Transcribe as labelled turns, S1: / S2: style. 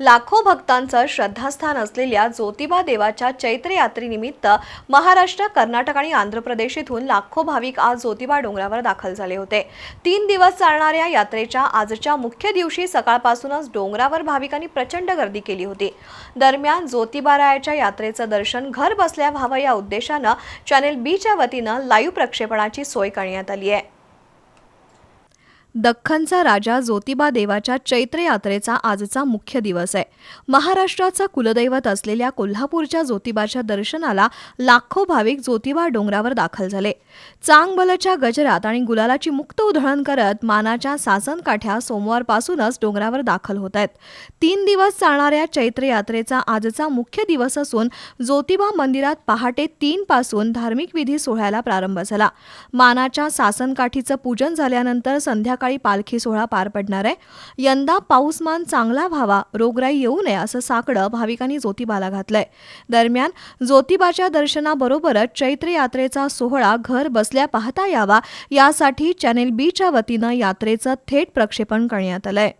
S1: लाखो भक्तांचं श्रद्धास्थान असलेल्या ज्योतिबा देवाच्या चैत्र यात्रेनिमित्त महाराष्ट्र कर्नाटक आणि आंध्र प्रदेश इथून लाखो भाविक आज ज्योतिबा डोंगरावर दाखल झाले होते. तीन दिवस चालणाऱ्या यात्रेच्या आजच्या मुख्य दिवशी सकाळपासूनच डोंगरावर भाविकांनी प्रचंड गर्दी केली होती. दरम्यान ज्योतिबारायाच्या यात्रेचं दर्शन घर बसल्या व्हावं या उद्देशानं चॅनेल बीच्या वतीनं लाईव्ह प्रक्षेपणाची सोय करण्यात आली आहे. दख्खनचा राजा ज्योतिबा देवाच्या चैत्र यात्रेचा आजचा मुख्य दिवस आहे. महाराष्ट्राचं कुलदैवत असलेल्या कोल्हापूरच्या ज्योतिबाच्या दर्शनाला लाखो भाविक ज्योतिबा डोंगरावर दाखल झाले. चांगबलच्या गजरात आणि गुलालाची मुक्त उधळण करत मानाच्या सासनकाठ्या सोमवारपासूनच डोंगरावर दाखल होत आहेत. तीन दिवस चालणाऱ्या चैत्र यात्रेचा आजचा मुख्य दिवस असून ज्योतिबा मंदिरात पहाटे तीन पासून धार्मिक विधी सोहळ्याला प्रारंभ झाला. मानाच्या सासनकाठीचं पूजन झाल्यानंतर संध्याकाळी पालखी सोहळा पार पडणार आहे. यंदा पाऊसमान चांगला व्हावा रोगराई येऊ नये असं साकडं भाविकांनी ज्योतिबाला घातलंय. दरम्यान ज्योतिबाच्या दर्शनाबरोबरच चैत्र यात्रेचा सोहळा घर बसल्या पाहता यावा यासाठी चॅनेल बीच्या वतीनं यात्रेचं थेट प्रक्षेपण करण्यात आलंय.